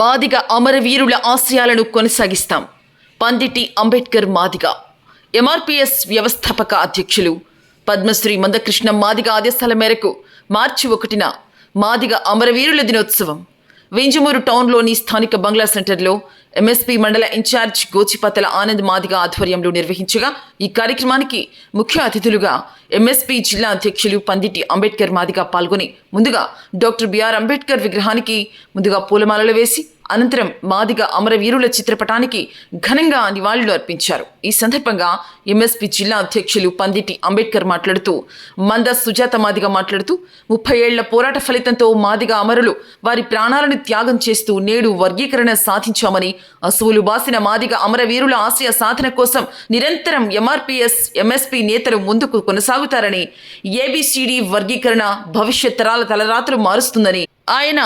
మాదిగ అమరవీరుల ఆశయాలను కొనసాగిస్తాం. పందిటి అంబేద్కర్ మాదిగ. ఎంఆర్పిఎస్ వ్యవస్థాపక అధ్యక్షులు పద్మశ్రీ మందకృష్ణ మాదిగ ఆదేశాల మేరకు మార్చి ఒకటిన మాదిగ అమరవీరుల దినోత్సవం. వింజమూరు టౌన్లోని స్థానిక బంగ్లా సెంటర్లో ఎంఎస్పీ మండల ఇన్ఛార్జ్ గోచిపతల ఆనంద్ మాదిగ ఆధ్వర్యంలో నిర్వహించగా ఈ కార్యక్రమానికి ముఖ్య అతిథులుగా ఎంఎస్పీ జిల్లా అధ్యక్షులు పందిటి అంబేద్కర్ మాదిగ పాల్గొని ముందుగా డాక్టర్ బిఆర్ అంబేద్కర్ విగ్రహానికి ముందుగా పూలమాలలు వేసి అనంతరం మాదిగ అమరవీరుల చిత్రపటానికి ఘనంగా నివాళులు అర్పించారు. ఈ సందర్భంగా ఎంఎస్పి జిల్లా అధ్యక్షులు పందిటి అంబేద్కర్ మాట్లాడుతూ మంద సుజాత మాదిగ మాట్లాడుతూ ముప్పై ఏళ్ళ పోరాట ఫలితంతో మాదిగ అమరులు వారి ప్రాణాలను త్యాగం చేస్తూ నేడు వర్గీకరణ సాధించామని అసువులు బాసిన మాదిగ అమరవీరుల ఆశయ సాధన కోసం నిరంతరం ఎంఆర్పిఎస్ ఎంఎస్పి నేతలు ముందుకు కొనసాగుతారని ఏబిసిడి వర్గీకరణ భవిష్యత్ తరాల తలరాత్రులు మారుస్తుందని ఆయన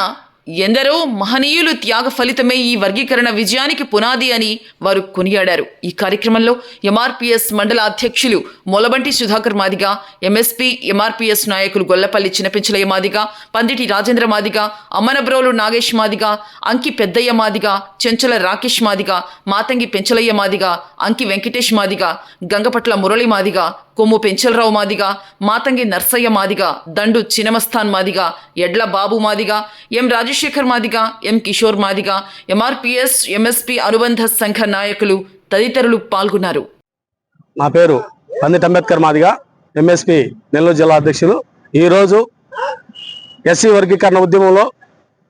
ఎందరో మహనీయులు త్యాగ ఫలితమే ఈ వర్గీకరణ విజయానికి పునాది అని వారు కొనియాడారు. ఈ కార్యక్రమంలో ఎంఆర్పిఎస్ మండల అధ్యక్షులు మొలబంటి సుధాకర్ మాదిగ ఎంఎస్పీ ఎంఆర్పిఎస్ నాయకులు గొల్లపల్లి చిన్నపెంచలయ్య మాదిగ పందిటి రాజేంద్ర మాదిగ అమ్మనబ్రోలు నాగేష్ మాదిగ అంకి పెద్దయ్య మాదిగ చెంచల రాకేష్ మాదిగ మాతంగి పెంచలయ్య మాదిగ అంకి వెంకటేష్ మాదిగ గంగపట్ల మురళి మాదిగ కొమ్ము Penchala Rao Madiga Matangi Narsaiah Madiga Dandu Chinamasthan Madiga Edla Babu Madiga M Rajasekhar Madiga M Kishore Madiga MRPS MSP అనుబంధ సంఘ నాయకులు తదితరులు పాల్గొన్నారు. నా పేరు పందిట్ అంబేద్కర్ మాదిగా ఎంఎస్పి నెల్లూరు జిల్లా అధ్యక్షులు. ఈరోజు ఎస్సీ వర్గీకరణ ఉద్యమంలో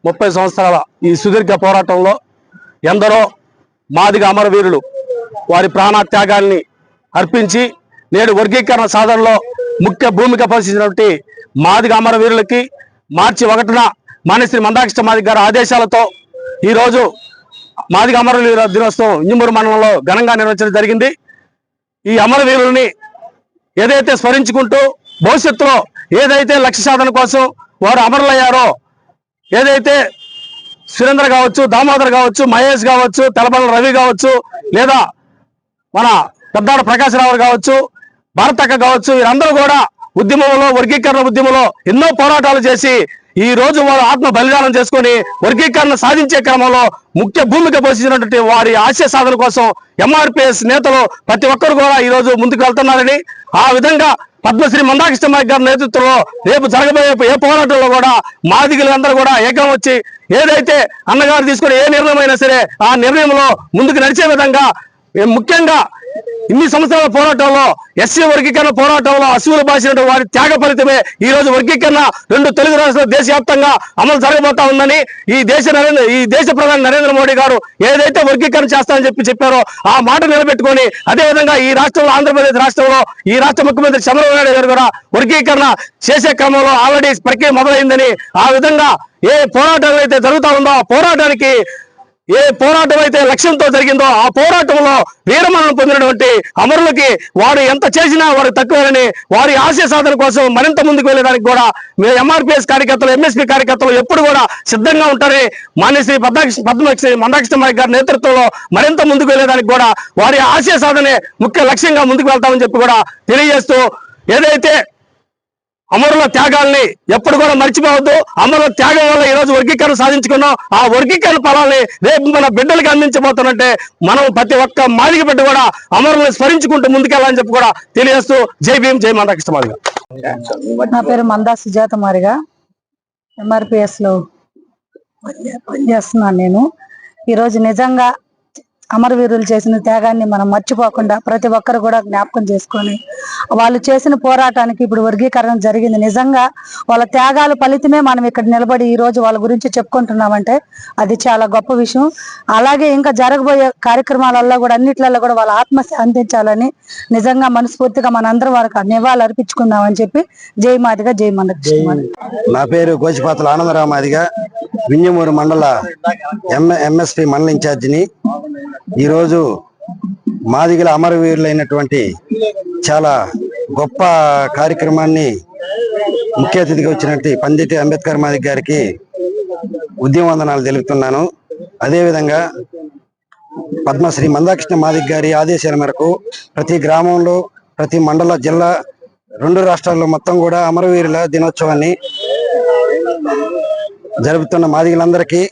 ముప్పై సంవత్సరాల ఈ సుదీర్ఘ పోరాటంలో ఎందరో మాదిగ అమరవీరులు వారి ప్రాణ త్యాగాల్ని అర్పించి నేడు వర్గీకరణ సాధనలో ముఖ్య భూమిక పోషించినటువంటి మాదిగ అమరవీరులకి మార్చి ఒకటిన మానేశ్రీ మందాకృష్ణ మాదిగ గారి ఆదేశాలతో ఈరోజు మాదిగ అమరవీరుల దినోత్సవం ఇంజమూరు మండలంలో ఘనంగా నిర్వహించడం జరిగింది. ఈ అమరవీరుల్ని ఏదైతే స్మరించుకుంటూ భవిష్యత్తులో ఏదైతే లక్ష్య సాధన కోసం వారు అమరులయ్యారో ఏదైతే సురేంద్ర కావచ్చు దామోదర్ కావచ్చు మహేష్ కావచ్చు తెలబల రవి కావచ్చు లేదా మన పెద్దాడ ప్రకాశరావు కావచ్చు భారతక్క కావచ్చు వీరందరూ కూడా ఉద్యమంలో వర్గీకరణ ఉద్యమంలో ఎన్నో పోరాటాలు చేసి ఈ రోజు వారు ఆత్మ బలిదానం చేసుకొని వర్గీకరణ సాధించే క్రమంలో ముఖ్య భూమిక పోషించినటువంటి వారి ఆశయ సాధన కోసం ఎంఆర్పిఎస్ నేతలు ప్రతి ఒక్కరు కూడా ఈ రోజు ముందుకు వెళ్తున్నారని ఆ విధంగా పద్మశ్రీ మందాకృష్ణ నాయక్ గారి నేతృత్వంలో రేపు జరగబోయే ఏ పోరాటంలో కూడా మాదిగులందరూ కూడా ఏకం వచ్చి ఏదైతే అన్నగారు తీసుకునే ఏ నిర్ణయం అయినా సరే ఆ నిర్ణయంలో ముందుకు నడిచే విధంగా ముఖ్యంగా ఇన్ని సంవత్సరాల పోరాటంలో ఎస్సీ వర్గీకరణ పోరాటంలో అసువులు బాసిన వారి త్యాగ ఫలితమే ఈ రోజు వర్గీకరణ. రెండు తెలుగు రాష్ట్రాలు దేశవ్యాప్తంగా అమలు జరగబోతా ఉందని ఈ దేశ నరేంద్ర ఈ దేశ ప్రధాని నరేంద్ర మోడీ గారు ఏదైతే వర్గీకరణ చేస్తామని చెప్పి చెప్పారో ఆ మాట నిలబెట్టుకొని అదే విధంగా ఈ రాష్ట్రంలో ఆంధ్రప్రదేశ్ రాష్ట్రంలో ఈ రాష్ట్ర ముఖ్యమంత్రి చంద్రబాబు నాయుడు గారు కూడా వర్గీకరణ చేసే క్రమంలో ఆల్రెడీ ప్రక్రియ మొదలైందని ఆ విధంగా ఏ పోరాటం అయితే జరుగుతా ఉందో ఆ పోరాటానికి ఏ పోరాటం అయితే లక్ష్యంతో జరిగిందో ఆ పోరాటంలో వీరమరణం పొందినటువంటి అమరులకి వారు ఎంత చేసినా వారు తక్కువేనని వారి ఆశయ సాధన కోసం మరింత ముందుకు వెళ్ళడానికి కూడా ఎంఆర్పిఎస్ కార్యకర్తలు ఎంఎస్పీ కార్యకర్తలు ఎప్పుడు కూడా సిద్ధంగా ఉంటారని మాన్యశ్రీ పద్మకృష్ణ పద్మశ్రీ మందాకృష్ణ గారి నేతృత్వంలో మరింత ముందుకు వెళ్ళడానికి కూడా వారి ఆశయ సాధనే ముఖ్య లక్ష్యంగా ముందుకు వెళ్తామని చెప్పి కూడా తెలియజేస్తూ ఏదైతే అమరుల త్యాగాల్ని ఎప్పుడు కూడా మర్చిపోవద్దు. అమరుల త్యాగం వల్ల ఈ రోజు వర్గీకరణ సాధించుకున్నాం. ఆ వర్గీకరణ ఫలాన్ని రేపు మన బిడ్డలకి అందించబోతున్నట్టే మనం ప్రతి ఒక్క మాదిగ బిడ్డ కూడా అమరులను స్మరించుకుంటూ ముందుకెళ్ళాలని చెప్పి కూడా తెలియజేస్తూ జై భీం జై మందకృష్ణ మాదిగ. నా పేరు మందా సుజాత మారిగా ఎంఆర్పిఎస్లో పనిచేస్తున్నాను నేను. ఈరోజు నిజంగా అమరవీరులు చేసిన త్యాగాన్ని మనం మర్చిపోకుండా ప్రతి ఒక్కరు కూడా జ్ఞాపకం చేసుకొని వాళ్ళు చేసిన పోరాటానికి ఇప్పుడు వర్గీకరణ జరిగింది. నిజంగా వాళ్ళ త్యాగాల ఫలితమే మనం ఇక్కడ నిలబడి ఈ రోజు వాళ్ళ గురించి చెప్పుకుంటున్నామంటే అది చాలా గొప్ప విషయం. అలాగే ఇంకా జరగబోయే కార్యక్రమాలలో కూడా అన్నిట్లలో కూడా వాళ్ళ ఆత్మ అందించాలని నిజంగా మనస్ఫూర్తిగా మనందరం వారికి నివాళులు అర్పించుకుందామని చెప్పి జై మాదిగా జై మందకృష్ణ నా పేరు గోచిపాతల ఆనందరామాదిగా వింజమూరు మండల ఎం ఎంఎస్పి మండల ఇన్ఛార్జిని. ఈరోజు మాదిగల అమరవీరులైనటువంటి చాలా గొప్ప కార్యక్రమాన్ని ముఖ్య అతిథిగా వచ్చినట్టు పందిటి అంబేద్కర్ మాదిగ గారికి ఉద్యమ వందనాలు తెలుపుతున్నాను. అదేవిధంగా పద్మశ్రీ మందాకృష్ణ మాదిక్ గారి ఆదేశాల మేరకు ప్రతి గ్రామంలో ప్రతి మండల జిల్లా రెండు రాష్ట్రాల్లో మొత్తం కూడా అమరవీరుల దినోత్సవాన్ని జరుపుతున్న మాదిగలందరికీ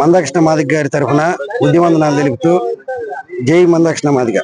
మందకృష్ణ మాదిగ గారి తరఫున ఉద్యమందనాలు తెలుపుతూ జై మందకృష్ణ మాదిగ.